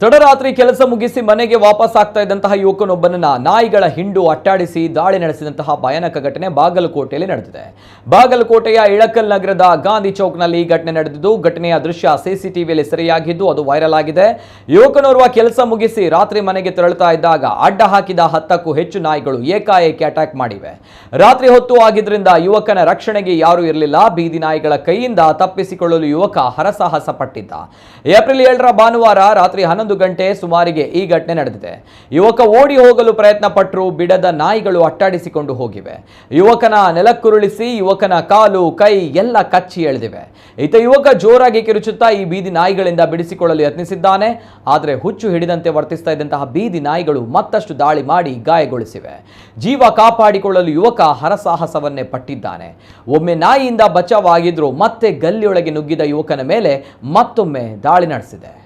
ತಡರಾತ್ರಿ ಕೆಲಸ ಮುಗಿಸಿ ಮನೆಗೆ ವಾಪಸ್ ಆಗ್ತಾ ಇದ್ದಂತಹ ಯುವಕನೊಬ್ಬನನ್ನ ನಾಯಿಗಳ ಹಿಂಡು ಅಟ್ಟಾಡಿಸಿ ದಾಳಿ ನಡೆಸಿದಂತಹ ಭಯಾನಕ ಘಟನೆ ಬಾಗಲಕೋಟೆಯಲ್ಲಿ ನಡೆದಿದೆ. ಬಾಗಲಕೋಟೆಯ ಇಳಕಲ್ ನಗರದ ಗಾಂಧಿ ಚೌಕ್ನಲ್ಲಿ ಈ ಘಟನೆ ನಡೆದಿದ್ದು, ಘಟನೆಯ ದೃಶ್ಯ ಸಿಸಿಟಿವಿಯಲ್ಲಿ ಸೆರೆಯಾಗಿದ್ದು, ಅದು ವೈರಲ್ ಆಗಿದೆ. ಯುವಕನೋರ್ವ ಕೆಲಸ ಮುಗಿಸಿ ರಾತ್ರಿ ಮನೆಗೆ ತೆರಳುತ್ತಾ ಇದ್ದಾಗ ಅಡ್ಡ ಹಾಕಿದ ಹತ್ತಕ್ಕೂ ಹೆಚ್ಚು ನಾಯಿಗಳು ಏಕಾಏಕಿ ಅಟ್ಯಾಕ್ ಮಾಡಿವೆ. ರಾತ್ರಿ ಹೊತ್ತು ಆಗಿದ್ರಿಂದ ಯುವಕನ ರಕ್ಷಣೆಗೆ ಯಾರೂ ಇರಲಿಲ್ಲ. ಬೀದಿ ನಾಯಿಗಳ ಕೈಯಿಂದ ತಪ್ಪಿಸಿಕೊಳ್ಳಲು ಯುವಕ ಹರಸಾಹಸ ಪಟ್ಟಿದ್ದ ಏಪ್ರಿಲ್ ಏಳರ ಭಾನುವಾರ ರಾತ್ರಿ ಹನ್ನೊಂದು ಗಂಟೆ ಸುಮಾರಿಗೆ ಈ ಘಟನೆ ನಡೆದಿದೆ. ಯುವಕ ಓಡಿ ಹೋಗಲು ಪ್ರಯತ್ನ ಪಟ್ಟರು ಬಿಡದ ನಾಯಿಗಳು ಅಟ್ಟಾಡಿಸಿಕೊಂಡು ಹೋಗಿವೆ. ಯುವಕನ ನೆಲಕ್ಕುರುಳಿಸಿ ಯುವಕನ ಕಾಲು, ಕೈ ಎಲ್ಲ ಕಚ್ಚಿ ಎಳೆದಿವೆ. ಈತ ಯುವಕ ಜೋರಾಗಿ ಕಿರುಚುತ್ತಾ ಈ ಬೀದಿ ನಾಯಿಗಳಿಂದ ಬಿಡಿಸಿಕೊಳ್ಳಲು ಯತ್ನಿಸಿದ್ದಾನೆ. ಆದರೆ ಹುಚ್ಚು ಹಿಡಿದಂತೆ ವರ್ತಿಸ್ತಾ ಇದ್ದಂತಹ ಬೀದಿ ನಾಯಿಗಳು ಮತ್ತಷ್ಟು ದಾಳಿ ಮಾಡಿ ಗಾಯಗೊಳಿಸಿವೆ. ಜೀವ ಕಾಪಾಡಿಕೊಳ್ಳಲು ಯುವಕ ಹರಸಾಹಸವನ್ನೇ ಪಟ್ಟಿದ್ದಾನೆ. ಒಮ್ಮೆ ನಾಯಿಯಿಂದ ಬಚಾವಾಗಿದ್ರು ಮತ್ತೆ ಗಲ್ಲಿಯೊಳಗೆ ನುಗ್ಗಿದ ಯುವಕನ ಮೇಲೆ ಮತ್ತೊಮ್ಮೆ ದಾಳಿ ನಡೆಸಿದೆ.